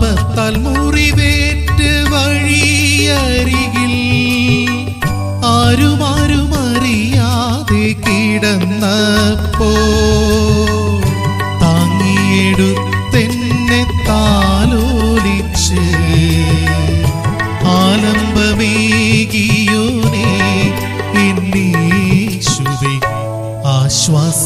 പാപത്താൽ മുറിവേറ്റ് വഴിയരികിൽ. ആരുമാരും അറിയാതെ കിടന്നപ്പോ താങ്ങിയെടുത്തെന്നെ താലോലിച്ച് ആലംബമേകിയോനെ എന്നീശുവേ ആശ്വാസദായകനേ.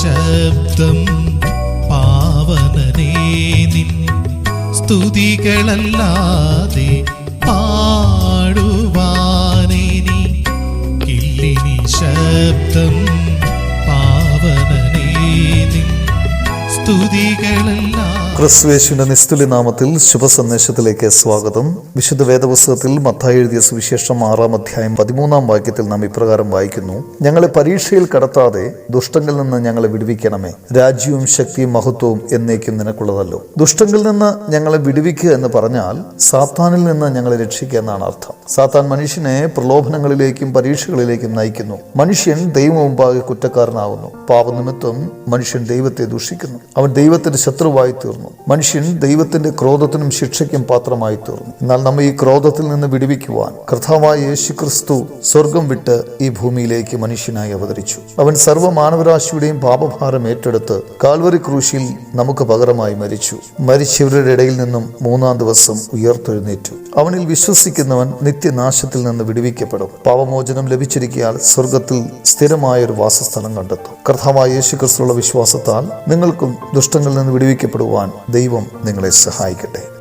ശബ്ദം പാവനനേ നിൻ സ്തുതികളല്ലാതെ പാടുവാനേനി കില്ലിനി ശബ്ദം പാവനനേ നിൻ സ്തുതികളല്ലാതെ ക്രിസ്തുവേശുവിന്റെ നിസ്തുലി നാമത്തിൽ ശുഭസന്ദേശത്തിലേക്ക് സ്വാഗതം. വിശുദ്ധ വേദപുസ്തകത്തിൽ മത്തായി എഴുതിയ സുവിശേഷം ആറാം അധ്യായം പതിമൂന്നാം വാക്യത്തിൽ നാം ഇപ്രകാരം വായിക്കുന്നു. ഞങ്ങളെ പരീക്ഷയിൽ കടത്താതെ ദുഷ്ടങ്ങളിൽ നിന്ന് ഞങ്ങളെ വിടുവിക്കണമേ. രാജ്യവും ശക്തിയും മഹത്വവും എന്നേക്കും നിനക്കുള്ളതല്ലോ. ദുഷ്ടങ്ങളിൽ നിന്ന് ഞങ്ങളെ വിടുവിക്കുക എന്ന് പറഞ്ഞാൽ സാത്താനിൽ നിന്ന് ഞങ്ങളെ രക്ഷിക്കുക എന്നാണ് അർത്ഥം. സാത്താൻ മനുഷ്യനെ പ്രലോഭനങ്ങളിലേക്കും പരീക്ഷകളിലേക്കും നയിക്കുന്നു. മനുഷ്യൻ ദൈവം മുമ്പാകെ കുറ്റക്കാരനാകുന്നു പാപനിമിത്തം മനുഷ്യൻ ദൈവത്തെ ദുഷിക്കുന്നു. അവൻ ദൈവത്തിന്റെ ശത്രുവായി തീർന്നു. മനുഷ്യൻ ദൈവത്തിന്റെ ക്രോധത്തിനും ശിക്ഷയ്ക്കും പാത്രമായി തീർന്നു എന്നാൽ നമ്മെ ഈ ക്രോധത്തിൽ നിന്ന് വിടുവിക്കുവാൻ കർത്താവായ യേശു ക്രിസ്തു സ്വർഗം വിട്ട് ഈ ഭൂമിയിലേക്ക് മനുഷ്യനായി അവതരിച്ചു. അവൻ സർവ മാനവരാശിയുടെയും പാപഭാരം ഏറ്റെടുത്ത് കാൽവറി ക്രൂശിൽ നമുക്ക് പകരമായി മരിച്ചു. മരിച്ചവരുടെ ഇടയിൽ നിന്നും മൂന്നാം ദിവസം ഉയർത്തെഴുന്നേറ്റു. അവനിൽ വിശ്വസിക്കുന്നവൻ നിത്യനാശത്തിൽ നിന്ന് വിടുവിക്കപ്പെടും. പാപമോചനം ലഭിച്ചിരിക്കാൻ സ്വർഗത്തിൽ സ്ഥിരമായ ഒരു വാസസ്ഥലം കണ്ടെത്തും. കർത്താവായ യേശു ക്രിസ്തുള്ള വിശ്വാസത്താൽ നിങ്ങൾക്കും ദുഷ്ടങ്ങളിൽ നിന്ന് വിടുവിക്കപ്പെടുവാൻ ദൈവം നിങ്ങളെ സഹായിക്കട്ടെ.